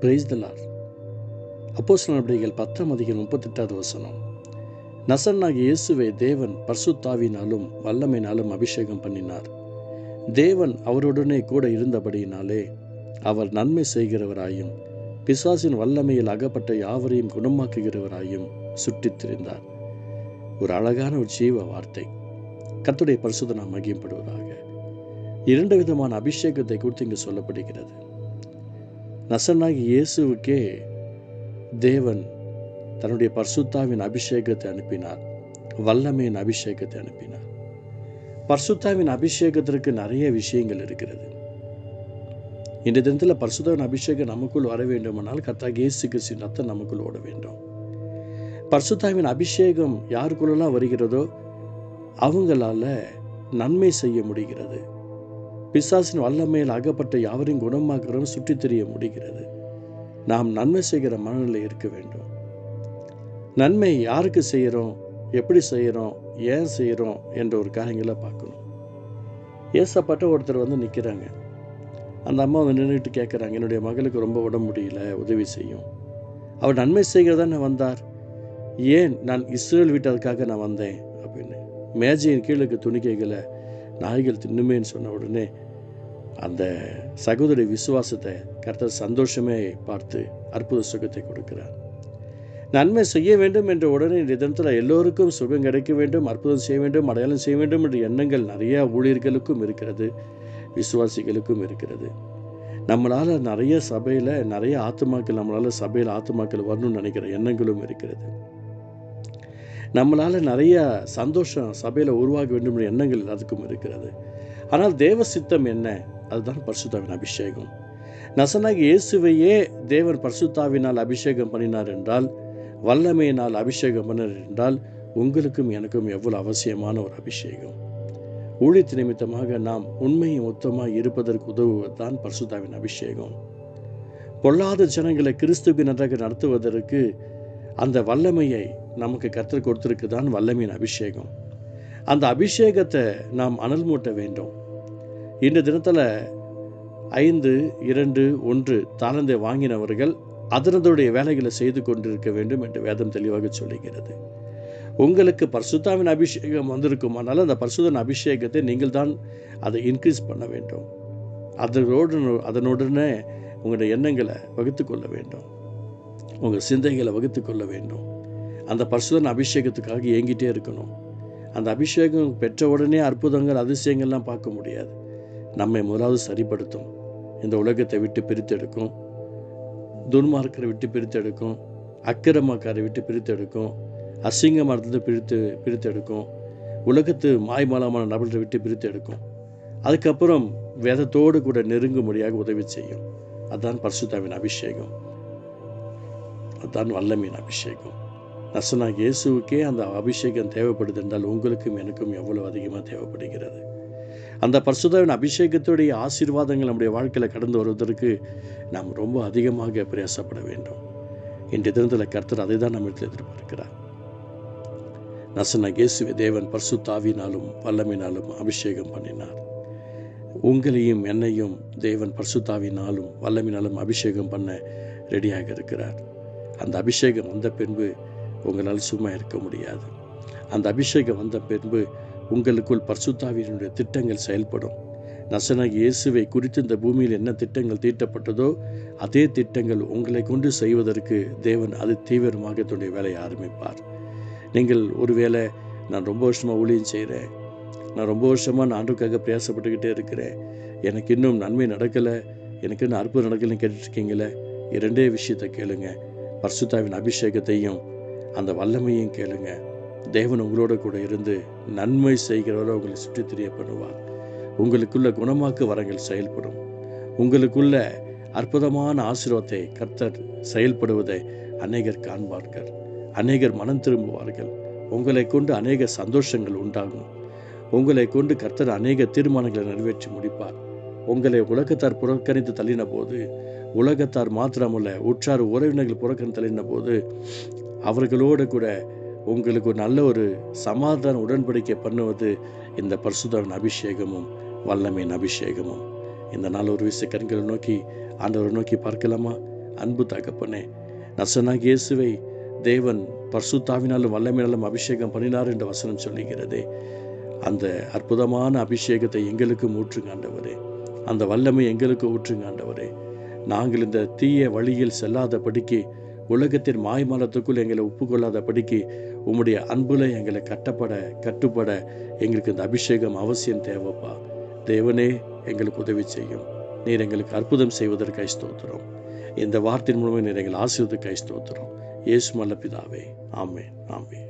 Price தலார் அப்போஸ் நடவடிக்கைகள் பத்தாம் அதிகம் முப்பத்தெட்டாவது வசனம். நசன்னாகிய இயேசுவை தேவன் பர்சுத்தாவினாலும் வல்லமையினாலும் அபிஷேகம் பண்ணினார். தேவன் அவருடனே கூட இருந்தபடியினாலே அவர் நன்மை செய்கிறவராயும் பிசாசின் வல்லமையில் அகப்பட்ட யாவரையும் குணமாக்குகிறவராயும் சுற்றித் திரிந்தார். ஒரு அழகான ஒரு ஜீவ வார்த்தை. கத்துடைய பரிசுத்த மகியப்படுவதாக இரண்டு விதமான அபிஷேகத்தை குறித்து இங்கு சொல்லப்படுகிறது. நசனாகி இயேசுவுக்கே தேவன் தன்னுடைய பர்சுத்தாவின் அபிஷேகத்தை அனுப்பினார் வல்லமையின் அபிஷேகத்தை அனுப்பினார். பர்சுத்தாவின் அபிஷேகத்திற்கு நிறைய விஷயங்கள் இருக்கிறது. இந்த தினத்தில் பர்சுத்தாவின் அபிஷேகம் நமக்குள் வர வேண்டுமானால் கர்த்தா இயேசு கிறிஸ்தின் ரத்தம் நமக்குள் ஓட வேண்டும். பர்சுத்தாவின் அபிஷேகம் யாருக்குள்ளெல்லாம் வருகிறதோ அவங்களால நன்மை செய்ய முடிகிறது. பிசாசின் வல்லமையில் அகப்பட்ட யாவரையும் குணமாக்குறோம் சுற்றித் தெரிய முடிகிறது. நாம் நன்மை செய்கிற மனநிலை இருக்க வேண்டும். நன்மை யாருக்கு செய்கிறோம்? எப்படி செய்கிறோம்? ஏன் செய்கிறோம்? என்ற ஒரு காரியங்களை பார்க்கணும். ஏசப்பட்ட ஒருத்தர் வந்து நிற்கிறாங்க. அந்த அம்மா வந்து நின்றுட்டு கேட்குறாங்க என்னுடைய மகளுக்கு ரொம்ப உடம்பு முடியல உதவி செய்யும். அவர் நன்மை செய்கிறதானே வந்தார்? ஏன்? நான் இஸ்ரேல் வீட்டதுக்காக நான் வந்தேன் அப்படின்னு. மேஜையின் கீழுக்கு துணிக்கைகளை நாய்கள் தின்னுமேன்னு சொன்ன உடனே அந்த சகோதரி விசுவாசத்தை கர்த்தர் சந்தோஷமே பார்த்து அற்புத சுகத்தை கொடுக்கிறார். நன்மை செய்ய வேண்டும் என்ற உடனே இந்த தினத்தில் எல்லோருக்கும் சுகம் கிடைக்க வேண்டும் அற்புதம் செய்ய வேண்டும் அடையாளம் செய்ய வேண்டும் என்ற எண்ணங்கள் நிறைய ஊழியர்களுக்கும் இருக்கிறது விசுவாசிகளுக்கும் இருக்கிறது. நம்மளால் நிறைய சபையில் நிறைய ஆத்துமாக்கள் நம்மளால் சபையில் ஆத்துமாக்கள் வரணும்னு நினைக்கிற எண்ணங்களும் இருக்கிறது. நம்மளால் நிறைய சந்தோஷம் சபையில் உருவாக வேண்டும் என்ற எண்ணங்கள் அதுக்கும் இருக்கிறது. ஆனால் தேவ சித்தம் என்ன? அதுதான் பரிசுத்தாவின் அபிஷேகம். நசனாகி இயேசுவையே தேவன் பரிசுத்தாவினால் அபிஷேகம் பண்ணினார் என்றால் வல்லமையினால் அபிஷேகம் பண்ணினார் என்றால் உங்களுக்கும் எனக்கும் எவ்வளவு அவசியமான ஒரு அபிஷேகம்? ஊழியத்து நிமித்தமாக நாம் உண்மையை மொத்தமாக இருப்பதற்கு உதவுவதுதான் பரிசுத்தாவின் அபிஷேகம். பொல்லாத ஜனங்களை கிறிஸ்துவின் நன்றாக நடத்துவதற்கு அந்த வல்லமையை நமக்கு கற்றுக் கொடுத்துருக்கு தான் வல்லமின் அபிஷேகம். அந்த அபிஷேகத்தை நாம் அனல் மூட்ட வேண்டும். இந்த தினத்தில் ஐந்து இரண்டு ஒன்று தாளந்தை வாங்கினவர்கள் அதனதுடைய வேலைகளை செய்து கொண்டிருக்க வேண்டும் என்று வேதம் தெளிவாக சொல்லுகிறது. உங்களுக்கு பர்சுத்தாவின் அபிஷேகம் வந்திருக்குமானால் அந்த பர்சுதன் அபிஷேகத்தை நீங்கள் தான் அதை இன்க்ரீஸ் பண்ண வேண்டும். அதனோடு அதனுடனே உங்களுடைய எண்ணங்களை வகுத்து கொள்ள வேண்டும். உங்கள் சிந்தைகளை வகுத்து கொள்ள வேண்டும். அந்த பரிசுதன் அபிஷேகத்துக்காக ஏங்கிட்டே இருக்கணும். அந்த அபிஷேகம் பெற்ற உடனே அற்புதங்கள் அதிசயங்கள்லாம் பார்க்க முடியாது. நம்மை முதலாவது சரிப்படுத்தும். இந்த உலகத்தை விட்டு பிரித்தெடுக்கும். துன்மார்க்கரை விட்டு பிரித்தெடுக்கும். அக்கிரமக்காரை விட்டு பிரித்தெடுக்கும். அசிங்க மரத்தை பிரித்து பிரித்தெடுக்கும். உலகத்து மாய்மாலமான நபர்களை விட்டு பிரித்தெடுக்கும். அதுக்கப்புறம் வேதத்தோடு கூட நெருங்கும்படியாக உதவி செய்யும். அதுதான் பரிசுத்தாவின் அபிஷேகம். அதுதான் வல்லமின் அபிஷேகம். நசனா இயேசுவுக்கே அந்த அபிஷேகம் தேவைப்படுது என்றால் உங்களுக்கும் எனக்கும் எவ்வளவு அதிகமாக தேவைப்படுகிறது? அந்த பர்சுதாவின் அபிஷேகத்துடைய ஆசீர்வாதங்கள் நம்முடைய வாழ்க்கையில் கடந்து வருவதற்கு நாம் ரொம்ப அதிகமாக பிரயாசப்பட வேண்டும். இன்றைய தினத்தில் கர்த்தர் அதை தான் நம்மிடத்தில் எதிர்பார்க்கிறார். நசன இயேசுவை தேவன் பர்சுத்தாவினாலும் வல்லமினாலும் அபிஷேகம் பண்ணினார். உங்களையும் என்னையும் தேவன் பர்சுத்தாவினாலும் வல்லமினாலும் அபிஷேகம் பண்ண ரெடியாக இருக்கிறார். அந்த அபிஷேகம் வந்த பின்பு உங்களால் சும்மா இருக்க முடியாது. அந்த அபிஷேகம் வந்த பின்பு உங்களுக்குள் பரிசுத்தாவினுடைய திட்டங்கள் செயல்படும். நசனாக இயேசுவை குறித்து இந்த பூமியில் என்ன திட்டங்கள் தீட்டப்பட்டதோ அதே திட்டங்கள் உங்களை கொண்டு செய்வதற்கு தேவன் அது தீவிரமாக தன்னுடைய வேலையை ஆரம்பிப்பார். நீங்கள் ஒருவேளை நான் ரொம்ப வருஷமாக ஊழியம் செய்கிறேன் நான் ரொம்ப வருஷமாக நான் ஆண்டுக்காக பிரயாசப்பட்டுக்கிட்டே இருக்கிறேன். எனக்கு இன்னும் நன்மை நடக்கலை. எனக்கு இன்னும் அற்புதம் நடக்கலைன்னு கேட்டுட்ருக்கீங்களே இரண்டே விஷயத்தை கேளுங்க. பர்சுத்தாவின் அபிஷேகத்தையும் அந்த வல்லமையும் கேளுங்க. தேவன் உங்களோட கூட இருந்து நன்மை செய்கிறவரை உங்களை சுற்றி தெரிய பண்ணுவார் உங்களுக்குள்ள குணமாக்கு வரங்கள் செயல்படும். உங்களுக்குள்ள அற்புதமான ஆசீர்வாதத்தை கர்த்தர் செயல்படுவதை அநேகர் காண்பார்கள். அநேகர் மனம் திரும்புவார்கள். உங்களை கொண்டு அநேக சந்தோஷங்கள் உண்டாகும். உங்களை கொண்டு கர்த்தர் அநேக தீர்மானங்களை நிறைவேற்றி முடிப்பார். உங்களை உலகத்தார் புறக்கணித்து தள்ளின போது உலகத்தார் மாத்திரமல்ல உற்றார் உறவினர்கள் புறக்கணித்து தள்ளின போது அவர்களோடு கூட உங்களுக்கு ஒரு நல்ல ஒரு சமாதான உடன்படிக்கை பண்ணுவது இந்த பரிசுதரன் அபிஷேகமும் வல்லமையின் அபிஷேகமும். இந்த நாள் ஒரு விசை கண்களை நோக்கி ஆண்டவரை நோக்கி பார்க்கலாமா? அன்பு தகப்பனே நசனாக இயேசுவை தேவன் பர்சுத்தாவினாலும் வல்லமையினாலும் அபிஷேகம் பண்ணினார் என்ற வசனம் சொல்லுகிறதே. அந்த அற்புதமான அபிஷேகத்தை எங்களுக்கு ஊற்றுங்க ஆண்டவரே. அந்த வல்லமை எங்களுக்கு ஊற்றுங்க ஆண்டவரே. நாங்கள் இந்த தீய வழியில் செல்லாதபடிக்கு உலகத்தின் மாய்மாலத்துக்குள் எங்களை ஒப்புக்கொள்ளாதபடிக்கு உம்முடைய அன்புல எங்களை கட்டப்பட கட்டுப்பட எங்களுக்கு இந்த அபிஷேகம் அவசியம் தேவைப்பா. தேவனே எங்களுக்கு உதவி செய்யும். நீர் எங்களுக்கு அற்புதம் செய்வதற்காய் ஸ்தோத்திரம். இந்த வார்த்தையின் மூலமாக நீர் எங்களை ஆசீர்வதற்காய் ஸ்தோத்திரம். இயேசு மல்ல பிதாவே ஆமே ஆமே